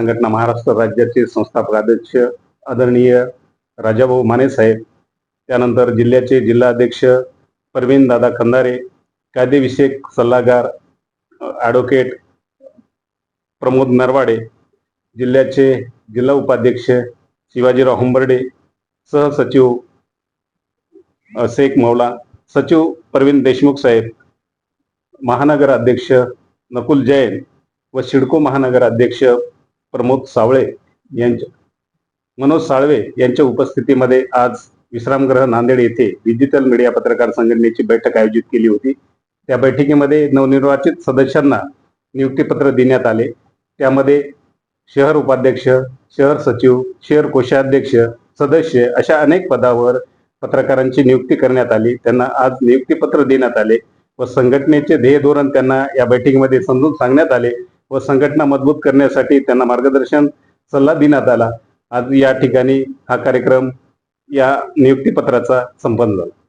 संघटना महाराष्ट्र राज्याचे संस्थापक अध्यक्ष आदरणीय राजाभाऊ माने साहेब त्यानंतर जिल्ह्याचे जिल्हाध्यक्ष परवीन दादा खंदारे कायदेविषयक सल्लागार ॲडव्होकेट प्रमोद नरवाडे जिल्ह्याचे जिल्हा उपाध्यक्ष शिवाजीराव हुंबर्डे सहसचिव शेख मौला सचिव प्रवीण देशमुख साहेब महानगर अध्यक्ष नकुल जैन व सिडको महानगर अध्यक्ष प्रमोद सावळे यांच्या मनोज साळवे यांच्या उपस्थितीमध्ये आज विश्रामगृह नांदेड येथे डिजिटल मीडिया पत्रकार संघटनेची बैठक आयोजित केली होती. त्या बैठकीमध्ये नवनिर्वाचित सदस्यांना नियुक्तीपत्र देण्यात आले. त्यामध्ये शहर उपाध्यक्ष शहर सचिव शहर कोषाध्यक्ष सदस्य अशा अनेक पदावर पत्रकारांची नियुक्ती करण्यात आली. त्यांना आज नियुक्तीपत्र देण्यात आले व संघटनेचे ध्येय धोरण त्यांना या बैठकीमध्ये समजून सांगण्यात आले. व संघटना मजबूत करण्यासाठी त्यांना मार्गदर्शन सल्ला देण्यात आला. आज या ठिकाणी हा कार्यक्रम या नियुक्तीपत्राचा संपन्न झाला.